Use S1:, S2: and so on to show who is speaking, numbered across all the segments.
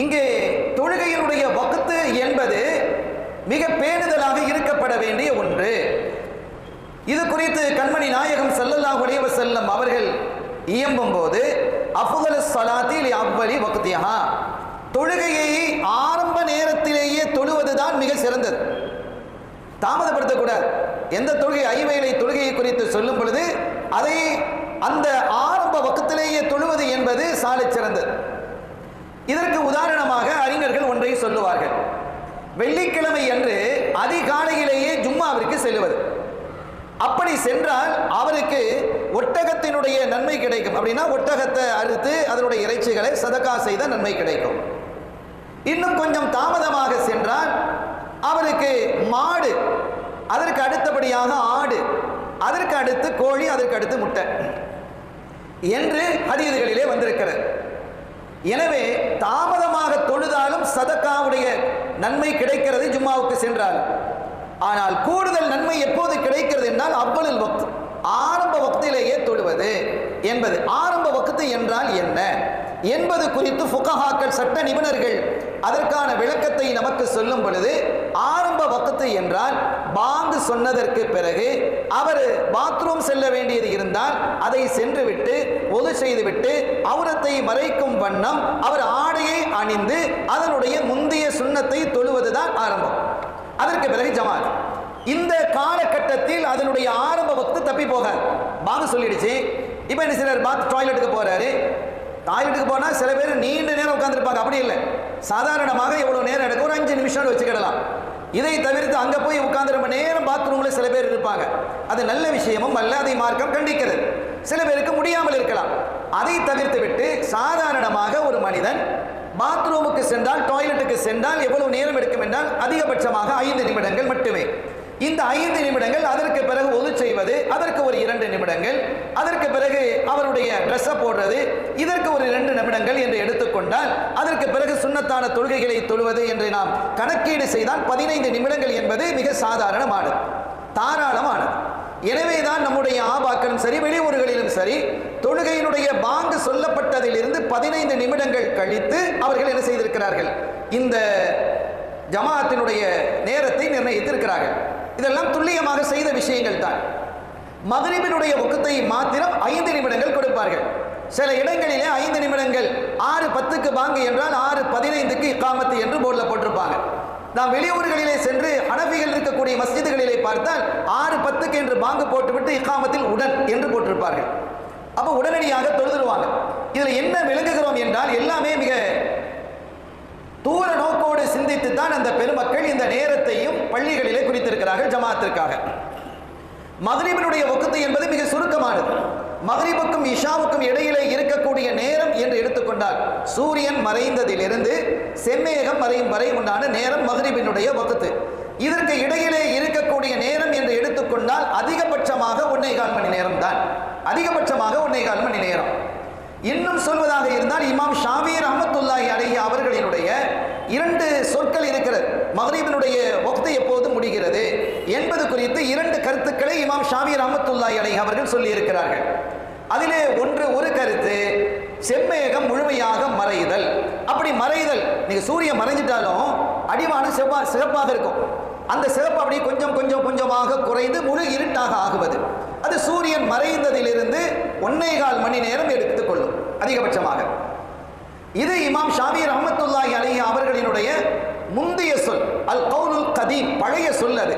S1: இங்கே தொழுகையினுடைய வகுத்து என்பது மிக பேணுதலாக இருக்கப்பட வேண்டிய ஒன்று. இது குறித்து கண்மணி நாயகம் செல்லல்லா அலைஹி வஸல்லம் அவர்கள் இயம்பும் போது அஃதலு சலாத்தில் லி அவ்வலி தொழுகையை ஆரம்ப நேரத்திலேயே தொழுவதுதான் மிக சிறந்தது. தாமதப்படுத்தக்கூடாது. எந்த தொழுகை ஐவேளை தொழுகையை குறித்து சொல்லும் பொழுது அதை அந்த ஆரம்ப வக்கத்திலேயே தொழுவது என்பது சாலை சிறந்தது. இதற்கு உதாரணமாக அறிஞர்கள் ஒன்றை சொல்லுவார்கள். வெள்ளிக்கிழமை அன்று அதிகாலையிலேயே ஜும்மாவிற்கு செல்லுவது. அப்படி சென்றால் அவருக்கு ஒட்டகத்தினுடைய நன்மை கிடைக்கும். அப்படின்னா ஒட்டகத்தை அறுத்து அதனுடைய இறைச்சிகளை சதக்கா செய்த நன்மை கிடைக்கும். இன்னும் கொஞ்சம் தாமதமாக சென்றால் அவருக்கு மாடு அதற்கு அடுத்தபடியாக ஆடு அதற்கு அடுத்து கோழி அதற்கு அடுத்து முட்டை என்று ஹதீதுகளிலே வந்திருக்கிறது. எனவே தாமதமாக தொழுதாலும் சதக்காவுடைய நன்மை கிடைக்கிறது ஜும்மாவுக்கு சென்றால். ஆனால் கூடுதல் நன்மை எப்போது கிடைக்கிறது என்றால் அவ்வளில் வக்து. ஆரம்ப வக்திலேயே தொழுவது என்பது. ஆரம்ப வக்து என்றால் என்ன? என்பது குறித்து ஃபுகஹாக்கள் சட்ட நிபுணர்கள் அதற்கான விளக்கத்தை நமக்கு சொல்லும் பொழுது ஆரம்ப வக்கத்து என்றால் பாங்கு சொன்னதற்கு பிறகு அவர் பாத்ரூம் செல்ல வேண்டியது இருந்தால் அதை சென்றுவிட்டு ஒது செய்துவிட்டு அவுரத்தை மறைக்கும் வண்ணம் அவர் ஆடையை அணிந்து அதனுடைய முந்தைய சுண்ணத்தை தொழுவதுதான் ஆரம்பம். அதற்கு பிறகு ஜமாத். இந்த காலகட்டத்தில் அதனுடைய ஆரம்ப வக்து தப்பி போக பாந்து சொல்லிடுச்சு. இப்போ என்ன சிலர் பாத் டாய்லெட்டுக்கு போறாரு. டாய்லெட்டுக்கு போனால் சில பேர் நீண்ட நேரம் உட்காந்துருப்பாங்க அப்படி இல்லை. சாதாரணமாக எவ்வளோ நேரம் எடுக்கும்? ஒரு அஞ்சு நிமிஷம் வச்சுக்கிடலாம். இதை தவிர்த்து அங்கே போய் உட்கார்ந்து ரொம்ப நேரம் பாத்ரூமில் சில பேர் இருப்பாங்க. அது நல்ல விஷயமும் அல்ல அதை மார்க்கம் கண்டிக்கிறது. சில பேருக்கு முடியாமல் இருக்கலாம். அதை தவிர்த்து விட்டு சாதாரணமாக ஒரு மனிதன் பாத்ரூமுக்கு சென்றால் டாய்லெட்டுக்கு சென்றால் எவ்வளவு நேரம் எடுக்கும் என்றால் அதிகபட்சமாக ஐந்து நிமிடங்கள் மட்டுமே. இந்த ஐந்து நிமிடங்கள் அதற்கு பிறகு செய்வது. அதற்கு ஒரு இரண்டு நிமிடங்கள். அதற்கு பிறகு அவருடைய ட்ரெஸ்ஸை போடுறது. இதற்கு ஒரு இரண்டு நிமிடங்கள் என்று எடுத்துக்கொண்டால் அதற்கு பிறகு சுண்ணத்தான தொழுகைகளை தொழுவது என்று நாம் கணக்கீடு செய்தால் பதினைந்து நிமிடங்கள் என்பது மிக சாதாரணமானது. தாராளமானது. எனவேதான் நம்முடைய ஆபாக்களும் சரி வெளியூர்களிலும் சரி தொழுகையினுடைய பாங்கு சொல்லப்பட்டதிலிருந்து பதினைந்து நிமிடங்கள் கழித்து அவர்கள் என்ன செய்திருக்கிறார்கள்? இந்த ஜமாஅத்தினுடைய நேரத்தை நிர்ணயித்திருக்கிறார்கள். இதெல்லாம் துல்லியமாக செய்த விஷயங்கள் தான். மகரிபினுடைய ஒக்கத்தை மாத்திரம் ஐந்து நிமிடங்கள் கொடுப்பார்கள். சில இடங்களிலே ஐந்து நிமிடங்கள் ஆறு பத்துக்கு பாங்கு என்றால் ஆறு பதினைந்துக்கு இக்காமத்து என்று போர்டில் போட்டிருப்பாங்க. நாம் வெளியூர்களிலே சென்று அனபிகள் இருக்கக்கூடிய மஸ்ஜிதுகளிலே பார்த்தால் ஆறு பத்துக்கு என்று பாங்கு போட்டுவிட்டு இக்காமத்தில் உடன் என்று போட்டிருப்பார்கள். அப்போ உடனடியாக தொழுதுருவாங்க. இதில் என்ன விளங்குகிறோம் என்றால் எல்லாமே மிக தூர நோக்கோடு சிந்தித்து தான் அந்த பெருமக்கள் இந்த நேரத்தையும் பள்ளிகளிலே குறித்திருக்கிறார்கள் ஜமாத்திற்காக. மகரிபினுடைய ஒக்கத்து என்பது மிக சுருக்கமானது. மகரிபுக்கும் இஷாவுக்கும் இடையிலே இருக்கக்கூடிய நேரம் என்று எடுத்துக்கொண்டால் சூரியன் மறைந்ததிலிருந்து செம்மேகம் மறையும் வரை உண்டான நேரம் மகரிபினுடைய வகுத்து. இதற்கு இடையிலே இருக்கக்கூடிய நேரம் என்று எடுத்துக்கொண்டால் அதிகபட்சமாக ஒன்னே கால் மணி நேரம் தான் அதிகபட்சமாக ஒன்னே கால் மணி நேரம். இன்னும் சொல்வதாக இருந்தால் இமாம் ஷாமி ரஹமத்துல்லாஹி அலைஹி அவர்களினுடைய இரண்டு சொற்கள் இருக்கிறது மகரீபனுடைய ஒக்து எப்போது முடிகிறது என்பது குறித்து இரண்டு கருத்துக்களை இமாம் ஷாமி ரஹமத்துல்லாய் அலை அவர்கள் சொல்லியிருக்கிறார்கள். அதிலே ஒன்று ஒரு கருத்து செம்மேகம் முழுமையாக மறைதல். அப்படி மறைதல் நீங்கள் சூரியன் மறைஞ்சிட்டாலும் அடிவானம் செவ்வா சிறப்பாக இருக்கும். அந்த சிறப்பு அப்படியே கொஞ்சம் கொஞ்சம் கொஞ்சமாக குறைந்து முழு இருட்டாக ஆகுவது. அது சூரியன் மறைந்ததிலிருந்து ஒன்னே கால் மணி நேரம் எடுத்துக்கொள்ளும் அதிகபட்சமாக. இது இமாம் ஷாமி ரஹமத்துல்லாஹி அலி அவர்களினுடைய முந்தைய சொல் அல் கவுனுல் கதீம் பழைய சொல் அது.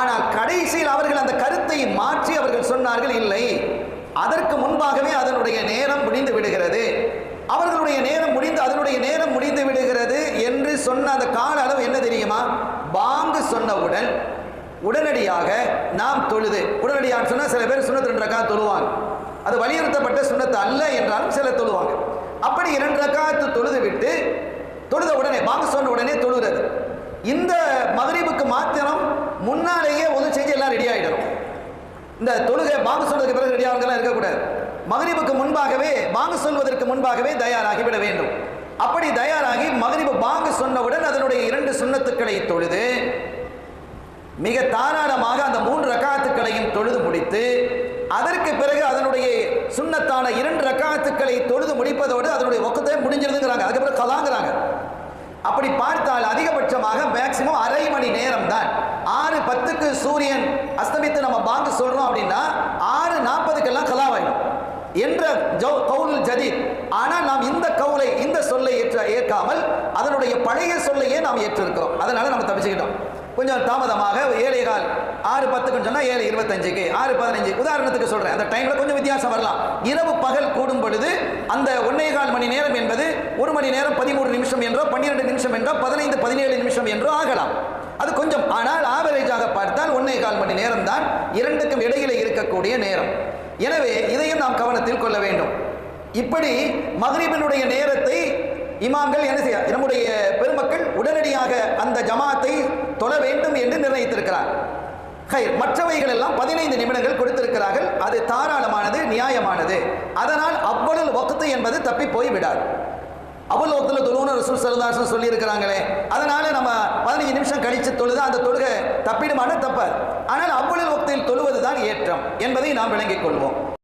S1: ஆனால் கடைசியில் அவர்கள் அந்த கருத்தை மாற்றி அவர்கள் சொன்னார்கள் இல்லை. அதற்கு முன்பாகவே அதனுடைய நேரம் முடிந்து விடுகிறது. அவர்களுடைய நேரம் முடிந்து அதனுடைய நேரம் முடிந்து விடுகிறது என்று சொன்ன அந்த கால அளவு என்ன தெரியுமா? பாங்கு சொன்னவுடன் உடனடியாக நாம் தொழுது. உடனடியாக சொன்னால் சில பேர் சுண்ணத்து ரெண்டு ரக்கா தொழுவாங்க. அது வலியுறுத்தப்பட்ட சுண்ணத்து அல்ல என்றாலும் சிலர் தொழுவாங்க. அப்படி இரண்டு ரக்காத்து தொழுது விட்டு தொழுத உடனே பாங்கு சொன்ன உடனே தொழுகிறது. இந்த மகரீபுக்கு மாத்திரம் முன்னாலேயே ஒது செஞ்சு எல்லாம் ரெடி ஆகிடும் இந்த தொழுகை பாங்கு சொல்வதற்கு பிறகு ரெடி ஆகுங்கலாம் இருக்கக்கூடாது. மகரிபுக்கு முன்பாகவே பாங்கு சொல்வதற்கு முன்பாகவே தயாராகி விட வேண்டும். அப்படி தயாராகி மகரிபு பாங்கு சொன்னவுடன் அதனுடைய இரண்டு சுண்ணத்துக்களை தொழுது மிக தாராளமாக அந்த மூன்று ரக்காத்துக்களையும் தொழுது முடித்து அதற்கு பிறகு அதனுடைய சுண்ணத்தான இரண்டு ரக்காத்துக்களை தொழுது முடிப்பதோடு அதனுடைய ஒக்கத்தை முடிஞ்சிருதுங்கிறாங்க. அதுக்கப்புறம் கலாங்கிறாங்க அப்படி பார்த்தால் அதிகபட்சமாக மேக்சிமம் அரை மணி நேரம் தான் ஆறு பத்துக்கு சூரியன் அஸ்தமித்து நம்ம பாங்கு சொல்றோம் அப்படின்னா ஆறு நாற்பதுக்கெல்லாம் கலாவாயிடும். என்ற ஜௌ- கவுலுல் ஜதீத் ஆனால் நாம் இந்த கவுலை இந்த சொல்லை ஏற்ற ஏற்காமல் அதனுடைய பழைய சொல்லையே நாம் ஏற்றிருக்கிறோம். அதனால நம்ம தப்பிச்சுக்கிட்டோம். கொஞ்சம் தாமதமாக ஏழை கால் ஆறு பத்துக்குன்னு சொன்னா ஏழு இருபத்தஞ்சுக்கு. ஆறு பதினஞ்சு. உதாரணத்துக்கு சொல்றேன். அந்த டைம்ல கொஞ்சம் வித்தியாசம் வரலாம். இரவு பகல் கூடும் பொழுது அந்த ஒன்னே கால் மணி நேரம் என்பது ஒரு மணி நேரம் பதிமூணு நிமிஷம் என்றோ பன்னிரெண்டு நிமிஷம் என்றோ பதினைந்து பதினேழு நிமிஷம் என்றோ ஆகலாம். அது கொஞ்சம். ஆனால் ஆவரேஜாக பார்த்தால் ஒன்னே கால் மணி நேரம் தான் இரண்டுக்கும் இடையில இருக்கக்கூடிய நேரம். எனவே இதையும் நாம் கவனத்தில் கொள்ள வேண்டும். இப்படி மகரீபனுடைய நேரத்தை இமாம்கள் என்ன செய்ய நம்முடைய பெருமக்கள் உடனடியாக அந்த ஜமாத்தை தொழ வேண்டும் என்று நிர்ணயித்திருக்கிறார். ஹை மற்றவைகள் எல்லாம் பதினைந்து நிமிடங்கள் கொடுத்திருக்கிறார்கள். அது தாராளமானது நியாயமானது. அதனால் அவ்வளவு வகுத்து என்பது தப்பி போய் விடாது அவ்வளவு ஒத்துல தொழுவுன்னு ரசூல் சரதாசன் சொல்லியிருக்கிறாங்களே அதனால நம்ம பதினஞ்சு நிமிஷம் கழிச்சு தொழுது அந்த தொழுகை தப்பிடுமான தப்பாது. ஆனால் அவ்வளவு வக்தில் தொழுவதுதான் ஏற்றம் என்பதை நாம் விளங்கிக் கொள்வோம்.